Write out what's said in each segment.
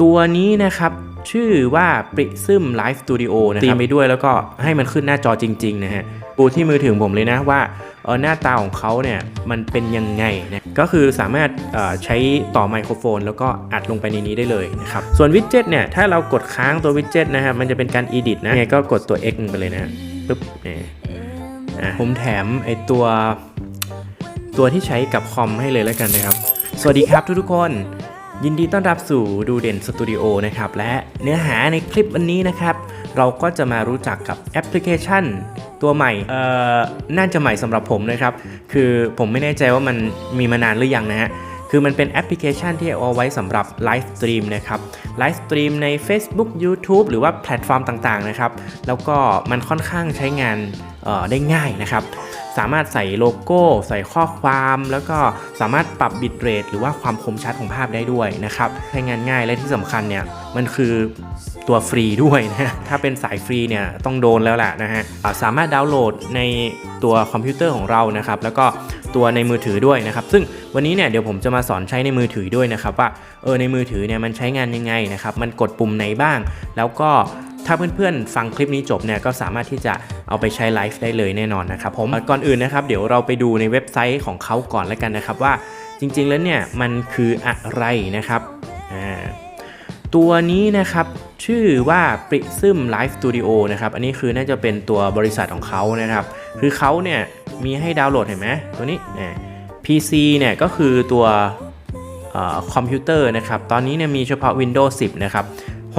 ตัวนี้นะครับชื่อว่า Prism Live Studio นะครับตีไปด้วยแล้วก็ให้มันขึ้นหน้าจอจริง ๆ นะฮะดูที่มือถือผมเลยนะว่าเออหน้าตาของเขาเนี่ยมันเป็นยังไงนะก็คือสามารถใช้ต่อไมโครโฟน แล้วก็อัดลงไปในนี้ได้เลยนะครับส่วนวิดเจ็ตเนี่ยถ้าเรากดค้างตัววิดเจ็ตนะครับมันจะเป็นการ edit นะยังไงก็กดตัว X ไปเลยนะปึ๊บเนี่ยอะผมแถมไอตัวตัวที่ใช้กับคอมให้เลยแล้วกันนะครับ สวัสดีครับทุกๆคน ยินดีต้อนรับสู่ดูเด่นสตูดิโอนะครับ และเนื้อหาในคลิปวันนี้นะครับ เราก็จะมารู้จักกับแอปพลิเคชัน ตัวใหม่เอ่อน่าจะใหม่สำหรับผมนะครับ คือผมไม่แน่ใจว่ามันมีมานานหรือยังนะฮะคือมันเป็นแอปพลิเคชันที่เอาไว้สำหรับไลฟ์สตรีมนะครับไลฟ์สตรีมใน Facebook YouTube หรือว่าแพลตฟอร์มต่างๆนะครับ แล้วก็มันค่อนข้างใช้งานได้ง่ายนะครับ สามารถใส่โลโก้ ใส่ข้อความ แล้วก็สามารถปรับบิตเรทหรือว่าความคมชัดของภาพได้ด้วยนะครับใช้งานง่ายและที่สำคัญเนี่ยมันคือตัวฟรีด้วยนะถ้าเป็นสายฟรีเนี่ยต้องโดนแล้วแหละนะฮะสามารถดาวน์โหลดในตัวคอมพิวเตอร์ของเรานะครับแล้วก็ตัวในมือถือด้วยนะครับ ซึ่งวันนี้เนี่ยเดี๋ยวผมจะมาสอนใช้ในมือถือด้วยนะครับว่าเออในมือถือเนี่ยมันใช้งานยังไงนะครับ มันกดปุ่มไหนบ้าง แล้วก็ ถ้าเพื่อนๆ ฟังคลิปนี้จบเนี่ยก็สามารถที่จะเอาไปใช้ไลฟ์ได้เลยแน่นอนนะครับผมก่อนอื่นนะครับเดี๋ยวเราไปดูในเว็บไซต์ของเขาก่อนแล้วกันนะครับว่าจริงๆแล้วเนี่ยมันคืออะไรนะครับตัวนี้นะครับชื่อว่า Prism Live Studio นะครับอันนี้คือน่าจะเป็นตัวบริษัทของเขานะครับคือเขาเนี่ยมีให้ดาวน์โหลดเห็นไหมตัวนี้เนี่ย PC เนี่ยก็คือตัวอคอมพิวเตอร์นะครับตอนนี้เนี่ยมีเฉพาะ Windows 10 นะครับ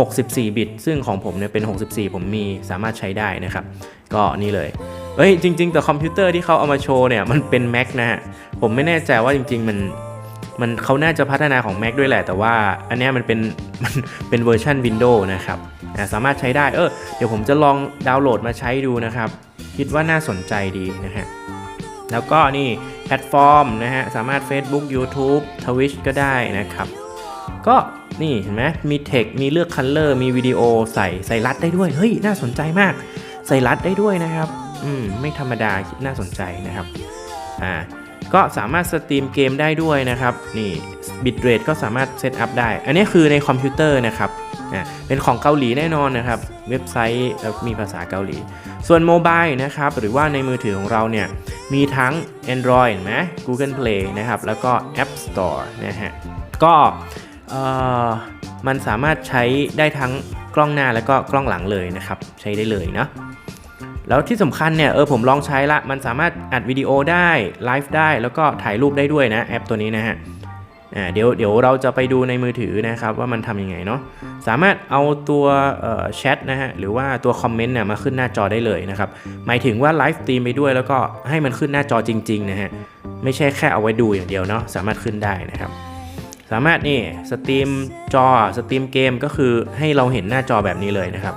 64 บิต ซึ่งของผมเนี่ยเป็น 64 ผมมีสามารถใช้ได้นะครับ ก็นี่เลยเฮ้ยจริง ๆ แต่คอมพิวเตอร์ที่เขาเอามาโชว์เนี่ยมันเป็น Mac นะฮะ ผมไม่แน่ใจว่าจริง ๆ มันมันเขาน่าจะพัฒนาของ Mac ด้วยแหละ แต่ว่าอันนี้มันเป็นมันเป็นเวอร์ชัน Windows นะครับสามารถใช้ได้เออเดี๋ยวผมจะลองดาวน์โหลดมาใช้ดูนะครับ คิดว่าน่าสนใจดีนะฮะแล้วก็นี่แพลตฟอร์มนะฮะ สามารถ Facebook YouTube Twitch ก็ได้นะครับ ก็นี่เห็นไหมมีเทคมีเลือกคัลเลอร์มีวิดีโอใส่ใส่รัดได้ด้วย เฮ้ย น่าสนใจมาก ใส่รัดได้ด้วยนะครับ อืม ไม่ธรรมดาน่าสนใจนะครับ อ่า ก็สามารถสตรีมเกมได้ด้วยนะครับ นี่บิตเรทก็สามารถเซตอัพได้ อันนี้คือในคอมพิวเตอร์นะครับอ่าเป็นของเกาหลีแน่นอนนะครับ เว็บไซต์มีภาษาเกาหลี ส่วนโมบายนะครับ หรือว่าในมือถือของเราเนี่ย มีทั้ง Android เห็นไหม Google Play นะครับ แล้วก็ App Store นะฮะ ก็ มันสามารถใช้ได้ทั้งกล้องหน้าแล้วก็กล้องหลังเลยนะครับ ใช้ได้เลยเนาะแล้วที่สำคัญเนี่ยเออผมลองใช้ละมันสามารถอัดวิดีโอได้ไลฟ์ได้แล้วก็ถ่ายรูปได้ด้วยนะแอปตัวนี้นะฮะอ่าเดี๋ยวเดี๋ยวเราจะไปดูในมือถือนะครับว่ามันทำยังไงเนาะสามารถเอาตัวแชทนะฮะหรือว่าตัวคอมเมนต์เนี่ยมาขึ้นหน้าจอได้เลยนะครับหมายถึงว่าไลฟ์สตรีมไปด้วยแล้วก็ให้มันขึ้นหน้าจอจริงๆนะฮะไม่ใช่แค่เอาไว้ดูอย่างเดียวเนาะสามารถขึ้นได้นะครับ สามารถนี่สตรีมจอสตรีมเกมก็คือให้เราเห็นหน้าจอแบบนี้เลยนะครับ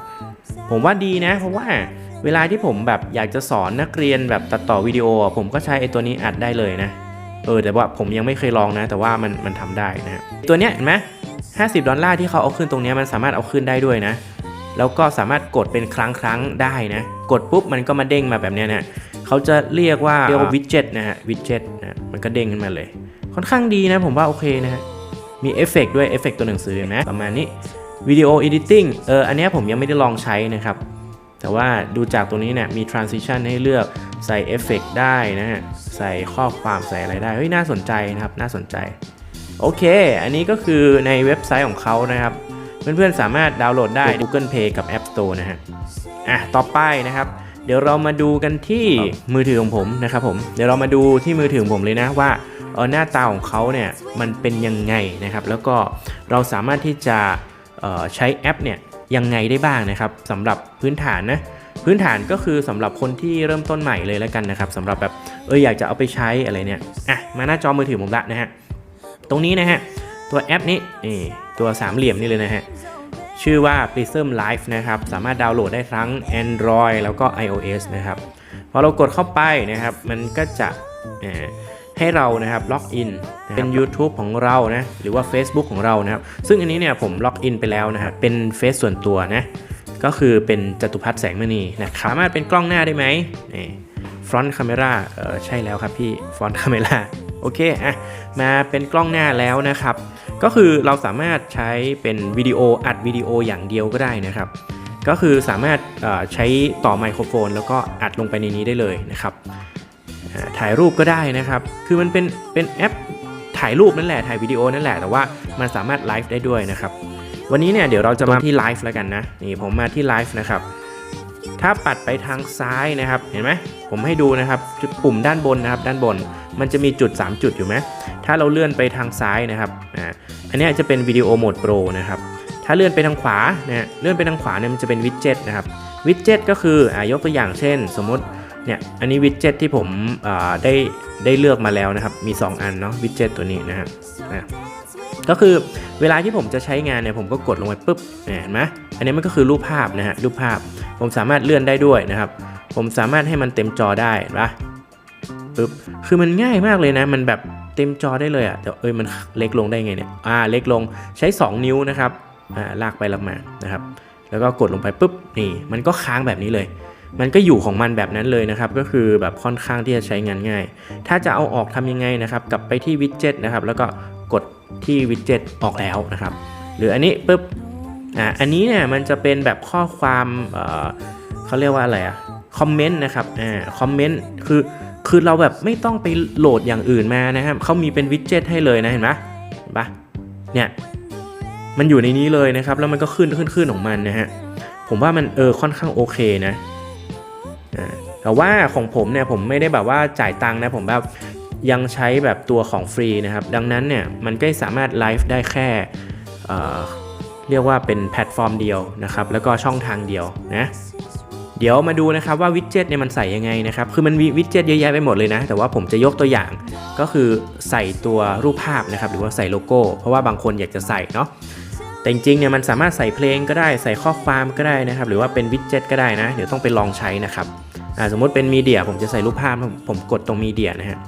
ผมว่าดีนะ เพราะว่าเวลาที่ผมแบบอยากจะสอนนักเรียนแบบตัดต่อวิดีโอ ผมก็ใช้ไอ้ตัวนี้อัดได้เลยนะ เออแต่ว่าผมยังไม่เคยลองนะ แต่ว่ามันมันทำได้นะตัวเนี้ยเห็นไหม50ดอลลาร์ที่เขาเอาขึ้นตรงนี้มันสามารถเอาขึ้นได้ด้วยนะ แล้วก็สามารถกดเป็นครั้งครั้งได้นะ กดปุ๊บมันก็มาเด้งมาแบบเนี้ยนะเขาจะเรียกว่าเรียกว่าวิดเจ็ตนะฮะวิดเจ็ตนะมันก็เด้งขึ้นมาเลย ค่อนข้างดีนะผมว่าโอเคนะฮะ มีเอฟเฟกต์ด้วยเอฟเฟกต์ตัวหนังสือเห็นไหมประมาณนี้วิดีโอ editing เอออันเนี้ยผมยังไม่ได้ลองใช้นะครับ แต่ว่าดูจากตรงนี้เนี่ยมี transition ให้เลือกใส่เอฟเฟกต์ได้นะฮะใส่ข้อความใส่อะไรได้ เฮ้ย น่าสนใจนะครับ น่าสนใจ โอเค อันนี้ก็คือในเว็บไซต์ของเขานะครับ เพื่อนๆสามารถดาวน์โหลดได้ Google Play กับ App Store นะฮะอะต่อไปนะครับ เดี๋ยวเรามาดูกันที่มือถือของผมนะครับผมเดี๋ยวเรามาดูที่มือถือของผมเลยนะว่า เออหน้าตาของเขาเนี่ยมันเป็นยังไงนะครับ แล้วก็เราสามารถที่จะใช้แอปเนี่ยยังไงได้บ้างนะครับสำหรับพื้นฐานนะพื้นฐานก็คือสำหรับคนที่เริ่มต้นใหม่เลยแล้วกันนะครับสำหรับแบบเอออยากจะเอาไปใช้อะไรเนี่ยอะมาหน้าจอมือถือผมละนะฮะตรงนี้นะฮะตัวแอปนี้นี่ตัวสามเหลี่ยมนี่เลยนะฮะชื่อว่า Prism Live นะครับ สามารถดาวน์โหลดได้ทั้ง Android แล้วก็ iOS นะครับ พอเรากดเข้าไปนะครับ มันก็จะ ให้เรานะครับล็อกอินเป็น YouTube ของเรานะหรือว่า Facebook ของเรานะครับซึ่งอันนี้เนี่ยผมล็อกอินไปแล้วนะครับเป็นเฟซส่วนตัวนะก็คือเป็นจตุพัฒน์แสงมณีนะครับสามารถเป็นกล้องหน้าได้ไหมนี่ front camera เออใช่แล้วครับพี่ front camera โอโอเคอะมาเป็นกล้องหน้าแล้วนะครับ ก็คือเราสามารถใช้เป็นวิดีโออัดวิดีโออย่างเดียวก็ได้นะครับก็คือสามารถเอ่อใช้ต่อไมโครโฟน แล้วก็อัดลงไปในนี้ได้เลยนะครับ ถ่ายรูปก็ได้นะครับ คือมันเป็นเป็นแอปถ่ายรูปนั่นแหละถ่ายวิดีโอนั่นแหละแต่ว่ามันสามารถไลฟ์ได้ด้วยนะครับ วันนี้เนี่ยเดี๋ยวเราจะมาที่ไลฟ์แล้วกันนะนี่ผมมาที่ไลฟ์นะครับถ้าปัดไปทางซ้ายนะครับ เห็นไหมผมให้ดูนะครับจุดปุ่มด้านบนนะครับ ด้านบน มันจะมีจุด 3 จุดอยู่ไหมถ้าเราเลื่อนไปทางซ้ายนะครับอ่าอันนี้จะเป็นวิดีโอโหมดโปรนะครับถ้าเลื่อนไปทางขวาเนี่ยเลื่อนไปทางขวาเนี่ยมันจะเป็นวิดเจ็ตนะครับวิดเจ็ตก็คืออ่ายกตัวอย่างเช่น สมมติ เนี่ยอันนี้วิดเจ็ตที่ผมได้ได้เลือกมาแล้วนะครับ มี 2 อันเนาะวิดเจ็ตตัวนี้นะครับอะก็คือเวลาที่ผมจะใช้งานเนี่ยผมก็กดลงไปปุ๊บเห็นไหมอันนี้มันก็คือรูปภาพนะฮะรูปภาพ ผมสามารถเลื่อนได้ด้วยนะครับ ผมสามารถให้มันเต็มจอได้เห็นปะปึ๊บคือมันง่ายมากเลยนะ มันแบบเต็มจอได้เลยอะแต่เอ้ยมันเล็กลงได้ไงเนี่ยอ่าเล็กลงใช้ 2 นิ้วนะครับอ่าลากไปลากมานะครับ แล้วก็กดลงไปปุ๊บนี่มันก็ค้างแบบนี้เลย มันก็อยู่ของมันแบบนั้นเลยนะครับ ก็คือแบบค่อนข้างที่จะใช้งานง่าย ถ้าจะเอาออกทำยังไงนะครับ กลับไปที่วิดเจ็ตนะครับ แล้วก็กดที่วิดเจ็ตออกแล้วนะครับ หรืออันนี้ปุ๊บ อ่า อันนี้เนี่ยมันจะเป็นแบบข้อความเออเขาเรียกว่าอะไรอะคอมเมนต์นะครับ อ่า คอมเมนต์ คือ คือเราแบบไม่ต้องไปโหลดอย่างอื่นมานะครับเขามีเป็นวิดเจ็ตให้เลยนะ เห็นปะเห็นปะเนี่ย มันอยู่ในนี้เลยนะครับ แล้วมันก็ขึ้นขึ้นขึ้นของมันนะฮะ ผมว่ามันเออค่อนข้างโอเคนะ แต่ว่าของผมเนี่ยผมไม่ได้แบบว่าจ่ายตังค์นะผมแบบยังใช้แบบตัวของฟรีนะครับ ดังนั้นเนี่ยมันก็สามารถไลฟ์ได้แค่เเรียกว่าเป็นแพลตฟอร์มเดียวนะครับ แล้วก็ช่องทางเดียวนะเดี๋ยวมาดูนะครับว่าวิดเจ็ตเนี่ยมันใส่ยังไงนะครับ คือมันมีวิดเจ็ตเยอะแยะไปหมดเลยนะ แต่ว่าผมจะยกตัวอย่างก็คือใส่ตัวรูปภาพนะครับ หรือว่าใส่โลโก้ เพราะว่าบางคนอยากจะใส่เนาะ แต่จริงๆเนี่ยมันสามารถใส่เพลงก็ได้ ใส่ข้อความก็ได้นะครับ หรือว่าเป็นวิดเจ็ตก็ได้นะ เดี๋ยวต้องไปลองใช้นะครับ สมมติเป็นมีเดียผมจะใส่รูปภาพผมกดตรงมีเดียนะฮะ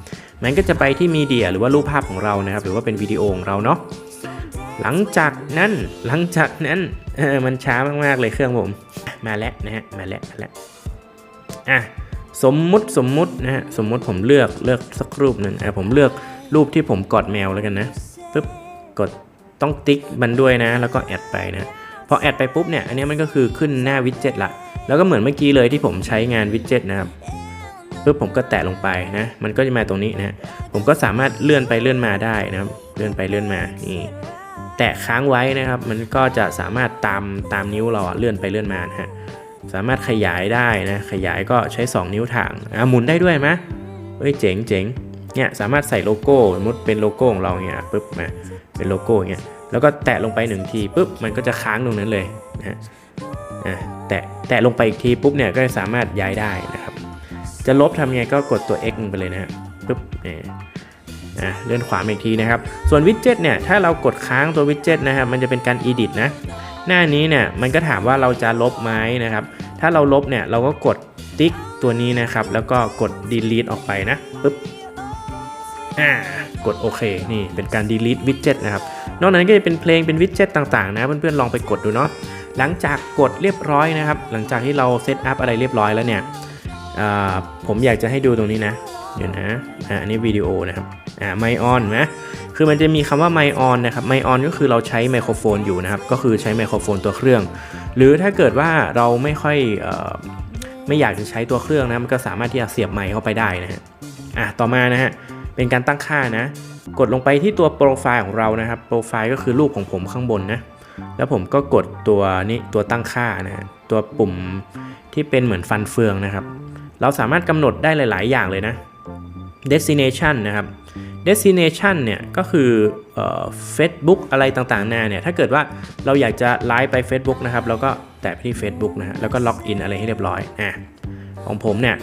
มันก็จะไปที่มีเดียหรือว่ารูปภาพของเรานะครับ หรือว่าเป็นวิดีโอของเราเนาะหลังจากนั้นหลังจากนั้นเออมันช้ามากๆเลยเครื่องผม มาแล้วนะฮะมาแล้วมาแล้วอะสมมุติสมมุตินะฮะสมมุติผมเลือกเลือกสักรูปหนึ่งอะผมเลือกรูปที่ผมกอดแมวแล้วกันนะปึ๊บกดต้องติ๊กมันด้วยนะ แล้วก็แอดไปนะพอแอดไปปุ๊บเนี่ยอันนี้มันก็คือขึ้นหน้าวิดเจ็ตละ แล้วก็เหมือนเมื่อกี้เลยที่ผมใช้งานวิดเจ็ตนะครับปุ๊บผมก็แตะลงไปนะ มันก็จะมาตรงนี้นะ ผมก็สามารถเลื่อนไปเลื่อนมาได้นะครับ เลื่อนไปเลื่อนมา นี่ แตะค้างไว้นะครับ มันก็จะสามารถตามตามนิ้วเราเลื่อนไปเลื่อนมานะฮะ สามารถขยายได้นะ ขยายก็ใช้ 2 นิ้วถ่างอะหมุนได้ด้วยไหมเฮ้ยเจ๋งเจ๋งเนี่ยสามารถใส่โลโก้สมมติเป็นโลโก้ของเราเนี่ยปุ๊บมา เป็นโลโก้เงี้ยแล้วก็แตะลงไปหนึ่งทีปุ๊บ มันก็จะค้างตรงนั้นเลยนะอะ แตะแตะลงไปอีกทีปุ๊บเนี่ยก็สามารถย้ายได้นะครับ จะลบทำไงก็กดตัว X ไปเลยนะฮะปุ๊บเนี่ยอะเลื่อนขวามอีกทีนะครับ ส่วนวิดเจ็ตเนี่ยถ้าเรากดค้างตัววิดเจ็ตนะครับมันจะเป็นการ edit นะ หน้านี้เนี่ยมันก็ถามว่าเราจะลบไหมนะครับ ถ้าเราลบเนี่ยเราก็กดติ๊กตัวนี้นะครับ แล้วก็กด delete ออกไปนะปึ๊บอ่ากดโอเคนี่เป็นการ delete widget นะครับ นอกนั้นก็จะเป็นเพลงเป็น widget ต่างๆนะเพื่อนๆลองไปกดดูเนาะ หลังจากกดเรียบร้อยนะครับ หลังจากที่เราเซตอัพอะไรเรียบร้อยแล้วเนี่ยผมอยากจะให้ดูตรงนี้นะเดี๋ยวนะอ่าอันนี้วิดีโอนะครับอ่าไมออนนะคือมันจะมีคำว่าไมออนนะครับไมออนก็คือเราใช้ไมโครโฟนอยู่นะครับ ก็คือใช้ไมโครโฟนตัวเครื่อง หรือถ้าเกิดว่าเราไม่ค่อยออไม่อยากจะใช้ตัวเครื่องนะมันก็สามารถที่จะเสียบไมค์เข้าไปได้นะฮะอะต่อมานะฮะเป็นการตั้งค่านะ กดลงไปที่ตัวโปรไฟล์ของเรานะครับโปรไฟล์ก็คือรูปของผมข้างบนนะ แล้วผมก็กดตัวนี้ตัวตั้งค่านะตัวปุ่มที่เป็นเหมือนฟันเฟืองนะครับ เราสามารถกำหนดได้หลาย ๆ อย่างเลยนะ destination นะครับ destination เนี่ยก็คือเอ่อ Facebook อะไรต่างๆนาเนี่ยถ้าเกิดว่าเราอยากจะไลฟ์ไป Facebook นะครับเราก็แตะที่ Facebook นะฮะแล้วก็ล็อกอินอะไรให้เรียบร้อยอะของผมเนี่ย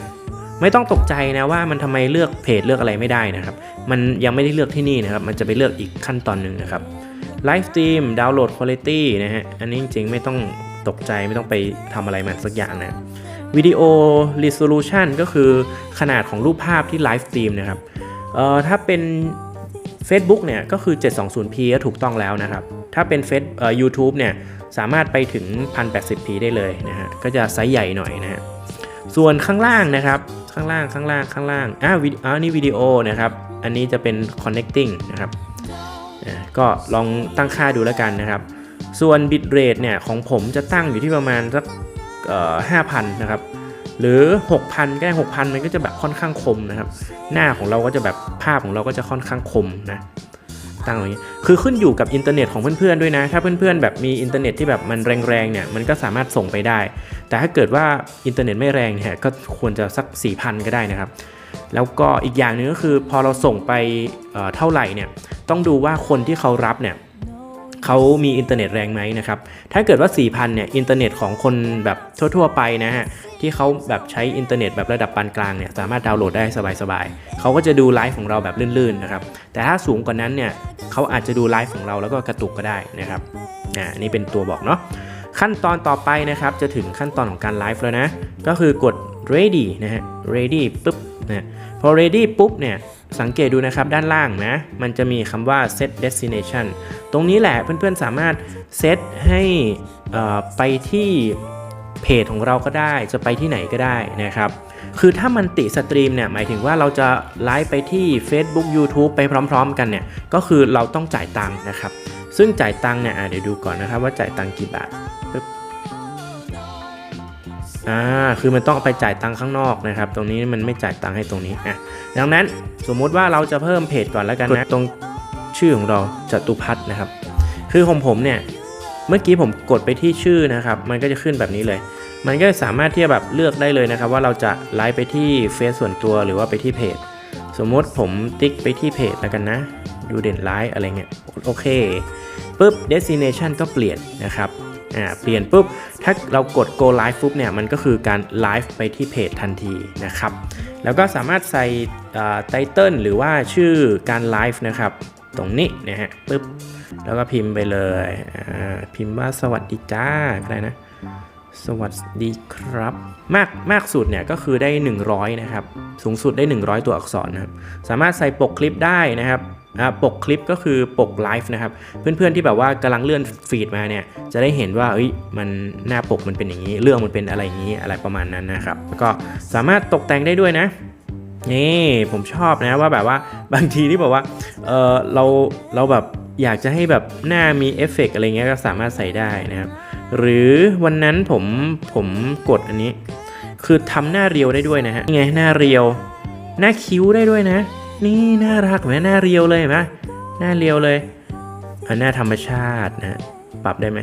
ไม่ต้องตกใจนะว่ามันทำไมเลือกเพจเลือกอะไรไม่ได้นะครับ มันยังไม่ได้เลือกที่นี่นะครับ มันจะไปเลือกอีกขั้นตอนหนึ่งนะครับ ไลฟ์สตรีมดาวน์โหลดคุณภาพนะฮะ อันนี้จริงๆ ไม่ต้องตกใจไม่ต้องไปทำอะไรมันสักอย่างนะวิดีโอ resolution ก็คือขนาดของรูปภาพที่ไลฟ์สตรีมนะครับ เอ่อ ถ้าเป็น Facebook เนี่ยก็คือ 720p ก็ถูกต้องแล้วนะครับ ถ้าเป็นเฟซเอ่อ YouTube เนี่ยสามารถไปถึง 1080p ได้เลยนะฮะ ก็จะไซส์ใหญ่หน่อยนะฮะ ส่วนข้างล่างนะครับ ข้างล่างข้างล่างข้างล่าง อ่าวิอ่านี่วิดีโอนะครับ อันนี้จะเป็น connecting นะครับ ก็ลองตั้งค่าดูแล้วกันนะครับ ส่วน bit rate เนี่ยของผมจะตั้งอยู่ที่ประมาณสักห้าพันนะครับ หรือ 6,000 ก็ได้6,000 มันก็จะแบบค่อนข้างคมนะครับ หน้าของเราก็จะแบบภาพของเราก็จะค่อนข้างคมนะตั้งอย่างนี้คือขึ้นอยู่กับอินเทอร์เน็ตของเพื่อนๆด้วยนะ ถ้าเพื่อนๆแบบมีอินเทอร์เน็ตที่แบบมันแรงๆเนี่ย มันก็สามารถส่งไปได้ แต่ถ้าเกิดว่าอินเทอร์เน็ตไม่แรงเนี่ย ก็ควรจะสัก 4,000 ก็ได้นะครับ แล้วก็อีกอย่างหนึ่งก็คือพอเราส่งไปเเท่าไหร่เนี่ยต้องดูว่าคนที่เขารับเนี่ยเขามีอินเทอร์เน็ตแรงไหมนะครับ ถ้าเกิดว่า 4,000 เนี่ย อินเทอร์เน็ตของคนแบบทั่ว ๆ ไปนะฮะ ที่เขาแบบใช้อินเทอร์เน็ตแบบระดับปานกลางเนี่ย สามารถดาวน์โหลดได้สบายๆ เขาก็จะดูไลฟ์ของเราแบบลื่นๆ นะครับ แต่ถ้าสูงกว่านั้นเนี่ย เขาอาจจะดูไลฟ์ของเราแล้วก็กระตุกก็ได้นะครับอ่นี่เป็นตัวบอกเนาะ ขั้นตอนต่อไปนะครับ จะถึงขั้นตอนของการไลฟ์แล้วนะ ก็คือกด ready นะฮะ ready ปุ๊บ นะพอ ready ปุ๊บเนี่ยสังเกตดูนะครับด้านล่างนะ มันจะมีคำว่า set destination ตรงนี้แหละเพื่อนๆสามารถเซตให้ไปที่เพจของเราก็ได้จะไปที่ไหนก็ได้นะครับ คือถ้ามันติสตรีมเนี่ยหมายถึงว่าเราจะไลฟ์ไปที่ Facebook YouTube ไปพร้อมๆ กันเนี่ยก็คือเราต้องจ่ายตังค์นะครับ ซึ่งจ่ายตังค์เนี่ยเดี๋ยวดูก่อนนะครับว่าจ่ายตังค์กี่บาท อ่าคือมันต้องไปจ่ายตังค์ข้างนอกนะครับ ตรงนี้มันไม่จ่ายตังค์ให้ตรงนี้อะดังนั้นสมมุติว่าเราจะเพิ่มเพจก่อนแล้วกันนะตรงชื่อของเราจตุพัฒน์นะครับ คือของผมเนี่ยเมื่อกี้ผมกดไปที่ชื่อนะครับ มันก็จะขึ้นแบบนี้เลย มันก็สามารถที่จะแบบเลือกได้เลยนะครับ ว่าเราจะไลฟ์ไปที่เฟซส่วนตัวหรือว่าไปที่เพจ สมมติผมติ๊กไปที่เพจแล้วกันนะดูเด่นไลฟ์อะไรเงี้ยโอเคปุ๊บ destination ก็เปลี่ยนนะครับ อ่าเปลี่ยนปุ๊บ ถ้าเรากด go live ปุ๊บเนี่ยมันก็คือการไลฟ์ไปที่เพจทันทีนะครับ แล้วก็สามารถใส่ไตเติลหรือว่าชื่อการไลฟ์นะครับ ตรงนี้นะฮะปุ๊บ แล้วก็พิมพ์ไปเลยพิมพ์ว่าสวัสดีจ้าอะไรนะ สวัสดีครับ มากมากสุดเนี่ยก็คือได้ 100 นะครับ สูงสุดได้ 100 ตัวอักษรนะครับ สามารถใส่ปกคลิปได้นะครับ อ่าปกคลิปก็คือปกไลฟ์นะครับ เพื่อนๆที่แบบว่ากำลังเลื่อนฟีดมาเนี่ย จะได้เห็นว่าเอ้ยมันหน้าปกมันเป็นอย่างนี้ เรื่องมันเป็นอะไรอย่างนี้อะไรประมาณนั้นนะครับแล้วก็สามารถตกแต่งได้ด้วยนะนี่ผมชอบนะว่าแบบว่าบางทีที่แบบว่าเออเราเราแบบอยากจะให้แบบหน้ามีเอฟเฟกต์อะไรเงี้ยก็สามารถใส่ได้นะครับ หรือวันนั้นผมผมกดอันนี้ คือทำหน้าเรียวได้ด้วยนะฮะนี่ไงหน้าเรียว หน้าคิ้วได้ด้วยนะ นี่น่ารักไหมหน้าเรียวเลยไหมหน้าเรียวเลยอันหน้าธรรมชาตินะ ปรับได้ไหม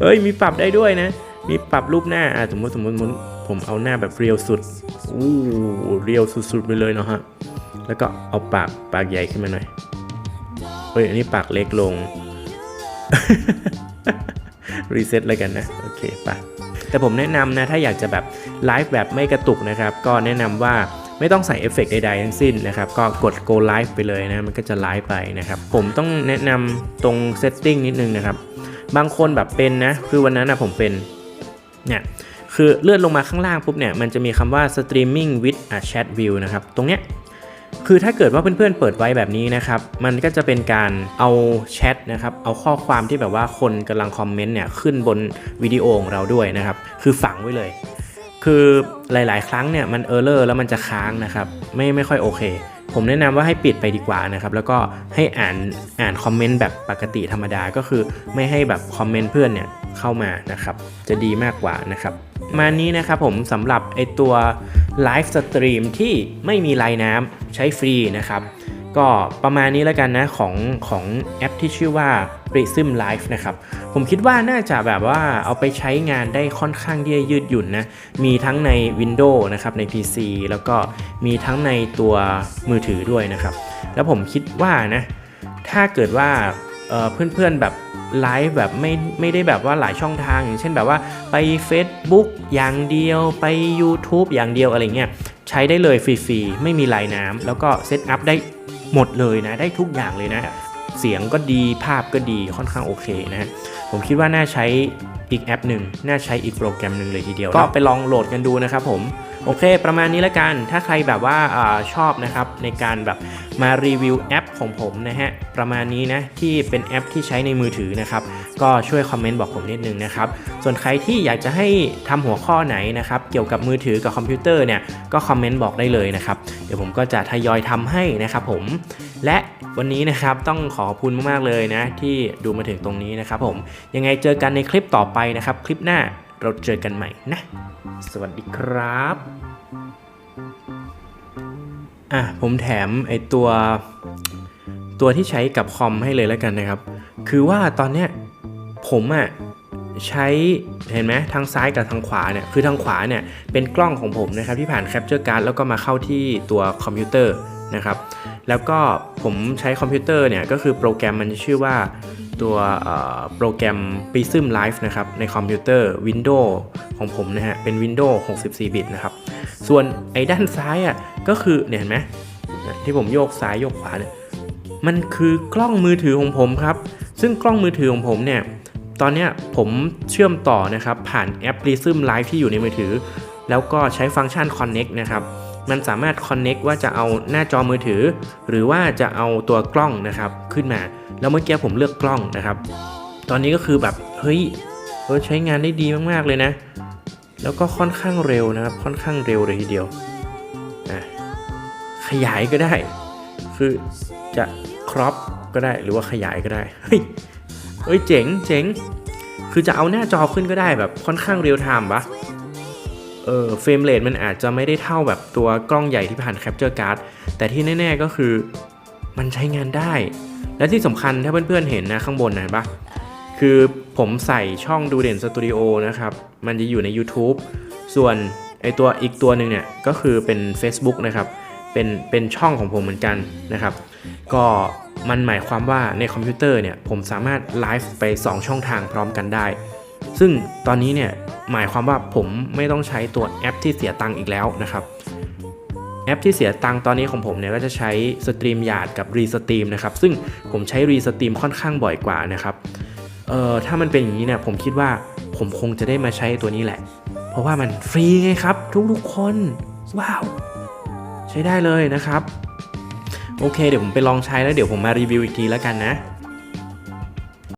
เฮ้ยมีปรับได้ด้วยนะ มีปรับรูปหน้าอะสมมติสมมติมผมเอาหน้าแบบเรียวสุดอู้เรียวสุดๆไปเลยเนาะฮะแล้วก็เอาปากปากใหญ่ขึ้นมาหน่อยเฮ้ยอันนี้ปากเล็กลงรีเซ็ตเลยกันนะ โอเคไปะ แต่ผมแนะนำนะถ้าอยากจะแบบไลฟ์แบบไม่กระตุกนะครับก็แนะนำว่าไม่ต้องใส่เอฟเฟกต์ใดๆทั้งสิ้นนะครับก็กด go live ไปเลยนะมันก็จะไลฟ์ไปนะครับผมต้องแนะนำตรง setting นิดนึงนะครับบางคนแบบเป็นนะคือวันนั้นนะผมเป็นเนี่ยคือเลื่อนลงมาข้างล่างปุ๊บเนี่ยมันจะมีคำว่า streaming with a chat view นะครับตรงเนี้ย คือถ้าเกิดว่าเพื่อนๆเปิดไว้แบบนี้นะครับ มันก็จะเป็นการเอาแชทนะครับ เอาข้อความที่แบบว่าคนกำลังคอมเมนต์เนี่ยขึ้นบนวิดีโอของเราด้วยนะครับ คือฝังไว้เลย คือหลายๆ ครั้งเนี่ยมันเออร์เลอร์แล้วมันจะค้างนะครับ ไม่ไม่ค่อยโอเค ผมแนะนำว่าให้ปิดไปดีกว่านะครับ แล้วก็ให้อ่านอ่านคอมเมนต์แบบปกติธรรมดา ก็คือไม่ให้แบบคอมเมนต์เพื่อนเนี่ยเข้ามานะครับ จะดีมากกว่านะครับ มานี้นะครับผมสำหรับไอตัว ไลฟ์สตรีมที่ไม่มีลายน้ำใช้ฟรีนะครับ ก็ประมาณนี้แล้วกันนะของของแอปที่ชื่อว่า Prism Live นะครับ ผมคิดว่าน่าจะแบบว่าเอาไปใช้งานได้ค่อนข้างที่จะยืดหยุ่นนะ มีทั้งใน Windows นะครับใน PC แล้วก็มีทั้งในตัวมือถือด้วยนะครับ แล้วผมคิดว่านะ ถ้าเกิดว่าเเพื่อนๆแบบ ไลฟ์แบบไม่ไม่ได้แบบว่าหลายช่องทาง อย่างเช่นแบบว่าไป Facebook อย่างเดียวไป YouTube อย่างเดียวอะไรเงี้ยใช้ได้เลยฟรีๆ ไม่มีลายน้ำแล้วก็เซตอัพได้หมดเลยนะ ได้ทุกอย่างเลยนะ เสียงก็ดีภาพก็ดีค่อนข้างโอเคนะผมคิดว่าน่าใช้อีกแอปหนึ่งน่าใช้อีกโปรแกรมหนึ่งเลยทีเดียว ก็ไปลองโหลดกันดูนะครับผม โอเค ประมาณนี้แล้วกัน ถ้าใครแบบว่าอาชอบนะครับในการแบบมารีวิวแอปของผมนะฮะ ประมาณนี้นะที่เป็นแอปที่ใช้ในมือถือนะครับ ก็ช่วยคอมเมนต์บอกผมนิดนึงนะครับ ส่วนใครที่อยากจะให้ทำหัวข้อไหนนะครับเกี่ยวกับมือถือกับคอมพิวเตอร์เนี่ยก็คอมเมนต์บอกได้เลยนะครับ เดี๋ยวผมก็จะทยอยทำให้นะครับผม และวันนี้นะครับต้องขอขอบคุณมากๆเลยนะที่ดูมาถึงตรงนี้นะครับผม ยังไงเจอกันในคลิปต่อไปนะครับ คลิปหน้าเราเจอกันใหม่นะ สวัสดีครับอะผมแถมไอตัวตัวที่ใช้กับคอมให้เลยแล้วกันนะครับ คือว่าตอนเนี้ย ผมอะใช้เห็นไหมทางซ้ายกับทางขวาเนี่ยคือทางขวาเนี่ยเป็นกล้องของผมนะครับที่ผ่านแคปเจอร์การ์ดแล้วก็มาเข้าที่ตัวคอมพิวเตอร์นะครับแล้วก็ผมใช้คอมพิวเตอร์เนี่ยก็คือโปรแกรมมันชื่อว่าตัวโปรแกรม Prism Live นะครับในคอมพิวเตอร์ Windows ของผมนะฮะเป็น Windows 64 บิตนะครับส่วนไอ้ด้านซ้ายอะก็คือเนี่ยเห็นไหมที่ผมโยกซ้ายโยกขวาเนี่ยมันคือกล้องมือถือของผมครับซึ่งกล้องมือถือของผมเนี่ย ตอนนี้ผมเชื่อมต่อนะครับผ่านแอป Prism Live ที่อยู่ในมือถือ แล้วก็ใช้ฟังก์ชัน Connect นะครับมันสามารถ Connect ว่าจะเอาหน้าจอมือถือ หรือว่าจะเอาตัวกล้องนะครับขึ้นมา แล้วเมื่อกี้ผมเลือกกล้องนะครับ ตอนนี้ก็คือแบบเฮ้ยเออใช้งานได้ดีมากๆเลยนะ แล้วก็ค่อนข้างเร็วนะครับ ค่อนข้างเร็วเลยทีเดียวขยายก็ได้ คือจะครอปก็ได้หรือว่าขยายก็ได้เฮ้ย เฮ้ยเจ๋งเจ๋งคือจะเอาหน้าจอขึ้นก็ได้แบบค่อนข้างเรียลไทม์ปะเออเฟรมเรทมันอาจจะไม่ได้เท่าแบบตัวกล้องใหญ่ที่ผ่านแคปเจอร์การ์ดแต่ที่แน่ ๆก็คือมันใช้งานได้ และที่สำคัญถ้าเพื่อนๆเห็นนะข้างบนนะเห็นปะคือผมใส่ช่องดูเด่นสตูดิโอนะครับ มันจะอยู่ใน YouTube ส่วนไอตัวอีกตัวหนึ่งเนี่ยก็คือเป็น Facebook นะครับ เป็นเป็นช่องของผมเหมือนกันนะครับ ก็มันหมายความว่าในคอมพิวเตอร์เนี่ยผมสามารถไลฟ์ไป 2 ช่องทางพร้อมกันได้ ซึ่งตอนนี้เนี่ยหมายความว่าผมไม่ต้องใช้ตัวแอปที่เสียตังค์อีกแล้วนะครับ แอปที่เสียตังค์ตอนนี้ของผมเนี่ยก็จะใช้สตรีมยาดกับรีสตรีมนะครับ ซึ่งผมใช้รีสตรีมค่อนข้างบ่อยกว่านะครับเอ่อถ้ามันเป็นอย่างนี้เนี่ยผมคิดว่าผมคงจะได้มาใช้ตัวนี้แหละ เพราะว่ามันฟรีไงครับ ทุกๆคน ว้าว ใช้ได้เลยนะครับ โอเคเดี๋ยวผมไปลองใช้แล้วเดี๋ยวผมมารีวิวอีกทีแล้วกันนะ